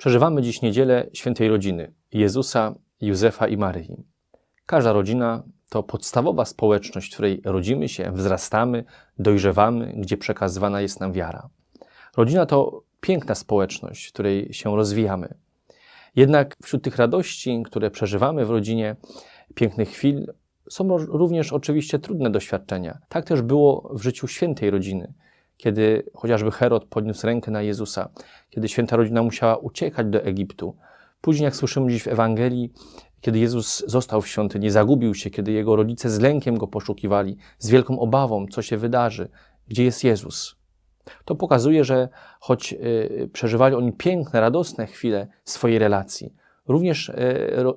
Przeżywamy dziś niedzielę świętej rodziny Jezusa, Józefa i Maryi. Każda rodzina to podstawowa społeczność, w której rodzimy się, wzrastamy, dojrzewamy, gdzie przekazywana jest nam wiara. Rodzina to piękna społeczność, w której się rozwijamy. Jednak wśród tych radości, które przeżywamy w rodzinie, pięknych chwil, są również oczywiście trudne doświadczenia. Tak też było w życiu świętej rodziny, kiedy chociażby Herod podniósł rękę na Jezusa, kiedy święta rodzina musiała uciekać do Egiptu. Później, jak słyszymy dziś w Ewangelii, kiedy Jezus został w świątyni, zagubił się, kiedy jego rodzice z lękiem go poszukiwali, z wielką obawą, co się wydarzy, gdzie jest Jezus. To pokazuje, że choć y, przeżywali oni piękne, radosne chwile swojej relacji, również y,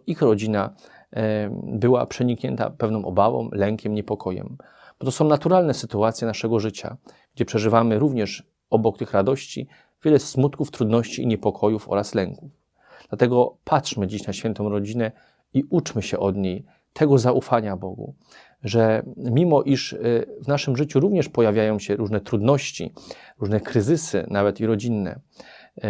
ich rodzina y, była przeniknięta pewną obawą, lękiem, niepokojem. Bo to są naturalne sytuacje naszego życia, gdzie przeżywamy również obok tych radości wiele smutków, trudności i niepokojów oraz lęków. Dlatego patrzmy dziś na świętą rodzinę i uczmy się od niej tego zaufania Bogu, że mimo iż y, w naszym życiu również pojawiają się różne trudności, różne kryzysy, nawet i rodzinne, y,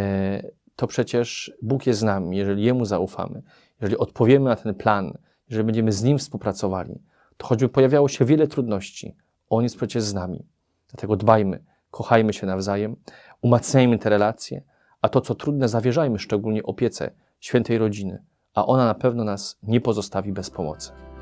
to przecież Bóg jest z nami, jeżeli Jemu zaufamy, jeżeli odpowiemy na ten plan, jeżeli będziemy z Nim współpracowali, to choćby pojawiało się wiele trudności, On jest przecież z nami. Dlatego dbajmy, kochajmy się nawzajem, umacniajmy te relacje, a to, co trudne, zawierzajmy szczególnie opiece świętej rodziny, a ona na pewno nas nie pozostawi bez pomocy.